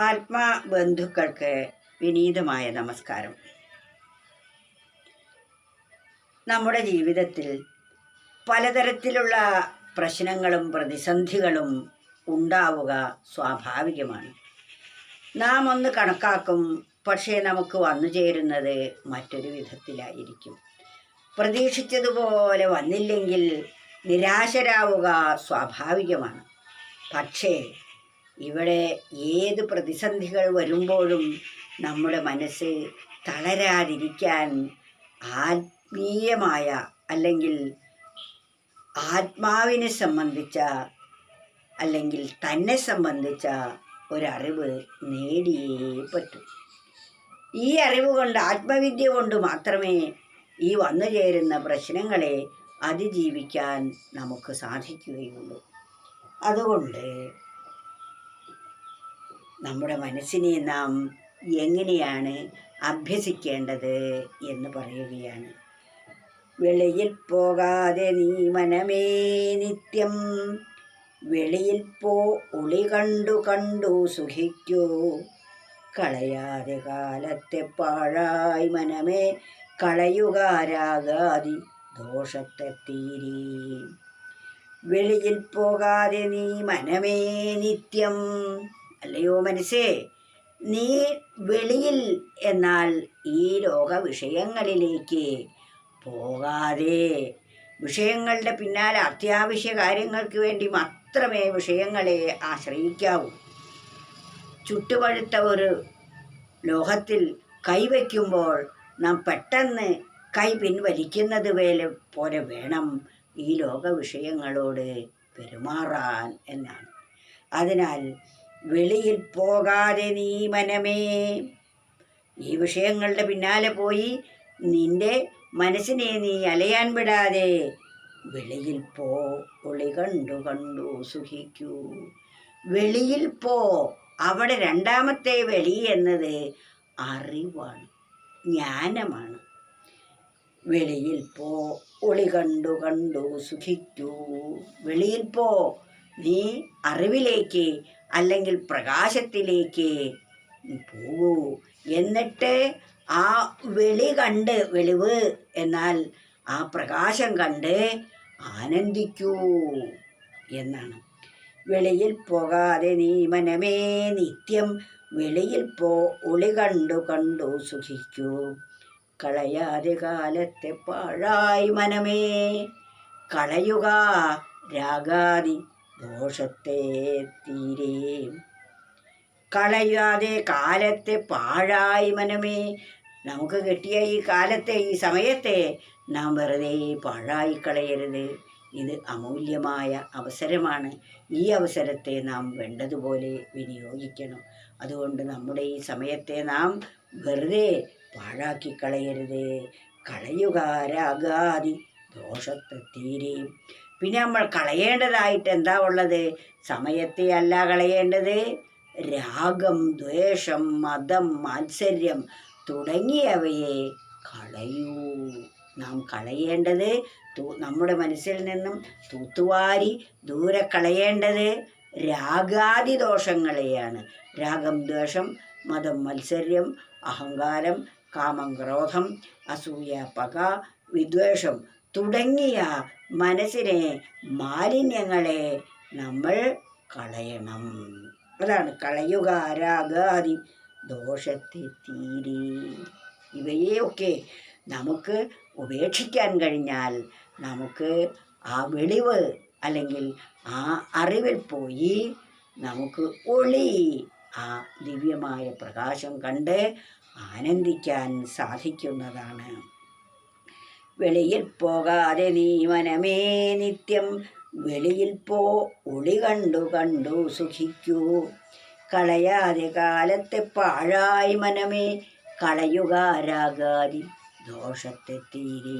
ആത്മാബന്ധുക്കൾക്ക് വിനീതമായ നമസ്കാരം. നമ്മുടെ ജീവിതത്തിൽ പലതരത്തിലുള്ള പ്രശ്നങ്ങളും പ്രതിസന്ധികളും ഉണ്ടാവുക സ്വാഭാവികമാണ്. നാം ഒന്ന് കണക്കാക്കും പക്ഷേ നമുക്ക് വന്നു ചേരുന്നത് മറ്റൊരു വിധത്തിലായിരിക്കും. പ്രതീക്ഷിച്ചതുപോലെ വന്നില്ലെങ്കിൽ നിരാശരാവുക സ്വാഭാവികമാണ്. പക്ഷേ ഇവിടെ ഏത് പ്രതിസന്ധികൾ വരുമ്പോഴും നമ്മുടെ മനസ്സ് തളരാതിരിക്കാൻ ആത്മീയമായ അല്ലെങ്കിൽ ആത്മാവിനെ സംബന്ധിച്ച അല്ലെങ്കിൽ തന്നെ സംബന്ധിച്ച ഒരറിവ് നേടിയേ പറ്റൂ. ഈ അറിവ് കൊണ്ട് ആത്മവിദ്യ കൊണ്ട് മാത്രമേ ഈ വന്നു ചേരുന്ന പ്രശ്നങ്ങളെ അതിജീവിക്കാൻ നമുക്ക് സാധിക്കുകയുള്ളൂ. അതുകൊണ്ട് നമ്മുടെ മനസ്സിനെ നാം എങ്ങനെയാണ് അഭ്യസിക്കേണ്ടത് എന്ന് പറയുകയാണ്. വെളിയിൽ പോകാതെ നീ മനമേ നിത്യം. വെളിയിൽ പോ ഒളി കണ്ടു കണ്ടു സുഖിക്കൂ. കളയാതെ കാലത്തെ പാഴായി മനമേ കളയുകാരാകാതി ദോഷത്തെ തീരി. വെളിയിൽ പോകാതെ നീ മനമേ നിത്യം. അല്ലയോ മനസ്സേ നീ വെളിയിൽ എന്നാൽ ഈ ലോക വിഷയങ്ങളിലേക്ക് പോകാതെ. വിഷയങ്ങളുടെ പിന്നാലെ അത്യാവശ്യ കാര്യങ്ങൾക്ക് വേണ്ടി മാത്രമേ വിഷയങ്ങളെ ആശ്രയിക്കാവൂ. ചുട്ടുപഴുത്ത ഒരു ലോഹത്തിൽ കൈവയ്ക്കുമ്പോൾ നാം പെട്ടെന്ന് കൈ പിൻവലിക്കുന്നത് വേല പോലെ വേണം ഈ ലോക വിഷയങ്ങളോട് പെരുമാറാൻ എന്നാണ്. അതിനാൽ വെളിയിൽ പോകാതെ നീ മനമേ. ഈ വിഷയങ്ങളുടെ പിന്നാലെ പോയി നിന്റെ മനസ്സിനെ നീ അലയാൻ വിടാതെ വെളിയിൽ പോ ഒളി കണ്ടു കണ്ടു സുഖിക്കൂ. വെളിയിൽ പോ അവിടെ രണ്ടാമത്തെ വെളി എന്നത് അറിവാണ് ജ്ഞാനമാണ്. വെളിയിൽ പോ ഒളി കണ്ടു കണ്ടു സുഖിക്കൂ. വെളിയിൽ പോ നീ അറിവിലേക്ക് അല്ലെങ്കിൽ പ്രകാശത്തിലേക്ക് പോകൂ എന്നിട്ട് ആ വെളി കണ്ട് വെളിവ് എന്നാൽ ആ പ്രകാശം കണ്ട് ആനന്ദിക്കൂ എന്നാണ്. വെളിയിൽ പോകാതെ നീ മനമേ നിത്യം വെളിയിൽ പോ ഒളി കണ്ടു കണ്ടു സുഖിക്കൂ. കളയാതെ കാലത്തെ പാഴായി മനമേ. കളയുക രാഗാതി ദോഷത്തെ തീരെ. കളയാതെ കാലത്തെ പാഴായി മനമേ. നമുക്ക് കിട്ടിയ ഈ കാലത്തെ ഈ സമയത്തെ നാം വെറുതെ പാഴായി കളയരുത്. ഇത് അമൂല്യമായ അവസരമാണ്. ഈ അവസരത്തെ നാം വേണ്ടതുപോലെ വിനിയോഗിക്കണം. അതുകൊണ്ട് നമ്മുടെ ഈ സമയത്തെ നാം വെറുതെ പാഴാക്കി കളയരുത്. കളയുക രാഗാതി ദോഷത്തെ തീരെയും പിന്നെ നമ്മൾ കളയേണ്ടതായിട്ട് എന്താ ഉള്ളത്? സമയത്തെ അല്ല കളയേണ്ടത്. രാഗം ദ്വേഷം മതം മാത്സര്യം തുടങ്ങിയവയെ കളയൂ. നാം കളയേണ്ടത് നമ്മുടെ മനസ്സിൽ നിന്നും തൂത്തുവാരി ദൂരെ കളയേണ്ടത് രാഗാദി ദോഷങ്ങളെയാണ്. രാഗം ദ്വേഷം മതം മത്സര്യം അഹങ്കാരം കാമം ക്രോധം അസൂയ പക വിദ്വേഷം തുടങ്ങിയ മനസ്സിനെ മാലിന്യങ്ങളെ നമ്മൾ കളയണം. അതാണ് കളയുക രാഗാദി ദോഷത്തെ തീരി. ഇവയെയൊക്കെ നമുക്ക് ഉപേക്ഷിക്കാൻ കഴിഞ്ഞാൽ നമുക്ക് ആ വെളിവ് അല്ലെങ്കിൽ ആ അറിവിൽ പോയി നമുക്ക് ഒളി ആ ദിവ്യമായ പ്രകാശം കണ്ട് ആനന്ദിക്കാൻ സാധിക്കുന്നതാണ്. വെളിയിൽ പോകാതെ നീ മനമേ നിത്യം. വെളിയിൽ പോ ഒളി കണ്ടു കണ്ടു സുഖിക്കൂ. കളയാതെ കാലത്തെ പാഴായി മനമേ കളയുക രാഗാതി ദോഷത്തെ തീരേ.